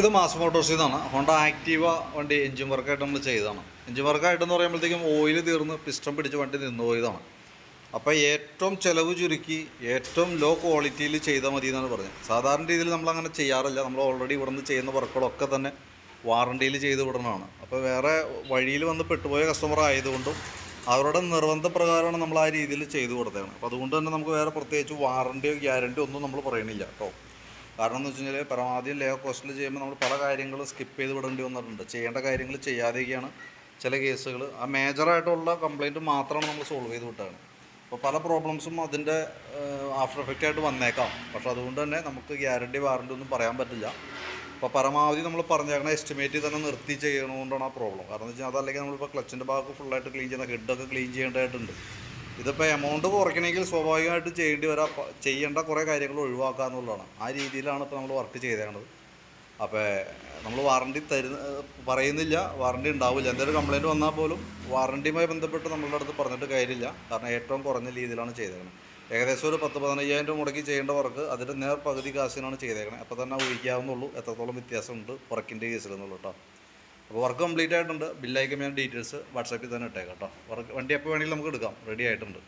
ഇത് മാസ് മോട്ടോഴ്സിൽ നിന്നാണ് ഹോണ്ട ആക്റ്റീവ വണ്ടി എഞ്ചിൻ വർക്കായിട്ട് നമ്മൾ ചെയ്തതാണ്. എഞ്ചിൻ വർക്കായിട്ടെന്ന് പറയുമ്പോഴത്തേക്കും ഓയിൽ തീർന്ന് പിസ്റ്റം പിടിച്ച് വണ്ടി നിന്ന് പോയതാണ്. അപ്പോൾ ഏറ്റവും ചിലവ് ചുരുക്കി ഏറ്റവും ലോ ക്വാളിറ്റിയിൽ ചെയ്താൽ മതി എന്നാണ് പറഞ്ഞത്. സാധാരണ രീതിയിൽ നമ്മൾ അങ്ങനെ ചെയ്യാറില്ല. നമ്മൾ ഓൾറെഡി ഇവിടെ നിന്ന് ചെയ്യുന്ന വർക്കുകളൊക്കെ തന്നെ വാറണ്ടിയിൽ ചെയ്ത് വിടണമാണ് അപ്പോൾ വേറെ വഴിയിൽ വന്ന് പെട്ടുപോയ കസ്റ്റമർ ആയതുകൊണ്ടും അവരുടെ നിർബന്ധപ്രകാരമാണ് നമ്മൾ ആ രീതിയിൽ ചെയ്തു കൊടുത്തതാണ്. അപ്പോൾ അതുകൊണ്ട് തന്നെ നമുക്ക് വേറെ പ്രത്യേകിച്ച് വാറണ്ടിയോ ഗ്യാരണ്ടിയോ ഒന്നും നമ്മൾ പറയണില്ല കേട്ടോ. കാരണം എന്ന് വെച്ച് കഴിഞ്ഞാൽ പരമാവധി ലേ കോസ്റ്റിൽ ചെയ്യുമ്പോൾ നമ്മൾ പല കാര്യങ്ങളും സ്കിപ്പ് ചെയ്ത് വിടേണ്ടി വന്നിട്ടുണ്ട്. ചെയ്യേണ്ട കാര്യങ്ങൾ ചെയ്യാതെയൊക്കെയാണ് ചില കേസുകൾ ആ മേജറായിട്ടുള്ള കംപ്ലയിന്റ് മാത്രമാണ് നമ്മൾ സോൾവ് ചെയ്ത് വിട്ടാണ് അപ്പോൾ പല പ്രോബ്ലംസും അതിന്റെ ആഫ്റ്റർ എഫക്റ്റ് ആയിട്ട് വന്നേക്കാം. പക്ഷേ അതുകൊണ്ട് തന്നെ നമുക്ക് ഗ്യാരണ്ടി വാറണ്ടി ഒന്നും പറയാൻ പറ്റില്ല. അപ്പോൾ പരമാവധി നമ്മൾ പറഞ്ഞേക്കണ എസ്റ്റിമേറ്റ് തന്നെ നിർത്തി ചെയ്യണതുകൊണ്ടാണ് ആ പ്രോബ്ലം കാരണം എന്ന് വെച്ചാൽ അതല്ലെങ്കിൽ നമ്മളിപ്പോൾ ക്ലച്ചിന്റെ ഭാഗം ഫുള്ളായിട്ട് ക്ലീൻ ചെയ്യുന്ന ഹെഡൊക്കെ ക്ലീൻ ചെയ്യേണ്ടതായിട്ടുണ്ട്. ഇതിപ്പോൾ എമൗണ്ട് കുറയ്ക്കണമെങ്കിൽ സ്വാഭാവികമായിട്ട് ചെയ്യേണ്ടി വരാം ചെയ്യേണ്ട കുറേ കാര്യങ്ങൾ ഒഴിവാക്കുക എന്നുള്ളതാണ്. ആ രീതിയിലാണ് ഇപ്പോൾ നമ്മൾ വർക്ക് ചെയ്തേക്കുന്നത് അപ്പോൾ നമ്മൾ വാറണ്ടി തരുന്ന പറയുന്നില്ല വാറണ്ടി ഉണ്ടാവില്ല. എന്തെങ്കിലും കംപ്ലയിന്റ് വന്നാൽ പോലും വാറണ്ടിയുമായി ബന്ധപ്പെട്ട് നമ്മളുടെ അടുത്ത് പറഞ്ഞിട്ട് കാര്യമില്ല. കാരണം ഏറ്റവും കുറഞ്ഞ രീതിയിലാണ് ചെയ്തേക്കുന്നത് ഏകദേശം ഒരു പത്ത് പതിനയ്യായിരം രൂപ മുടക്കി ചെയ്യേണ്ട വർക്ക് അതിന്റെ നേർ പകുതി കാശിനാണ് ചെയ്തേക്കുന്നത് അപ്പോൾ തന്നെ ഊഹിക്കാവുന്നുള്ളൂ എത്രത്തോളം വ്യത്യാസമുണ്ട് വർക്കിന്റെ കേസിൽ എന്നുള്ളൂ കേട്ടോ അപ്പോൾ വർക്ക് കംപ്ലീറ്റ് ആയിട്ടുണ്ട്. ബില്ലയക്കുമ്പോൾ ഞാൻ ഡീറ്റെയിൽസ് വാട്സാപ്പിൽ തന്നെ ഇട്ടേക്കാം കേട്ടോ. വർക്ക് വണ്ടി എപ്പോൾ വേണമെങ്കിലും നമുക്ക് എടുക്കാം. റെഡി ആയിട്ടുണ്ട്.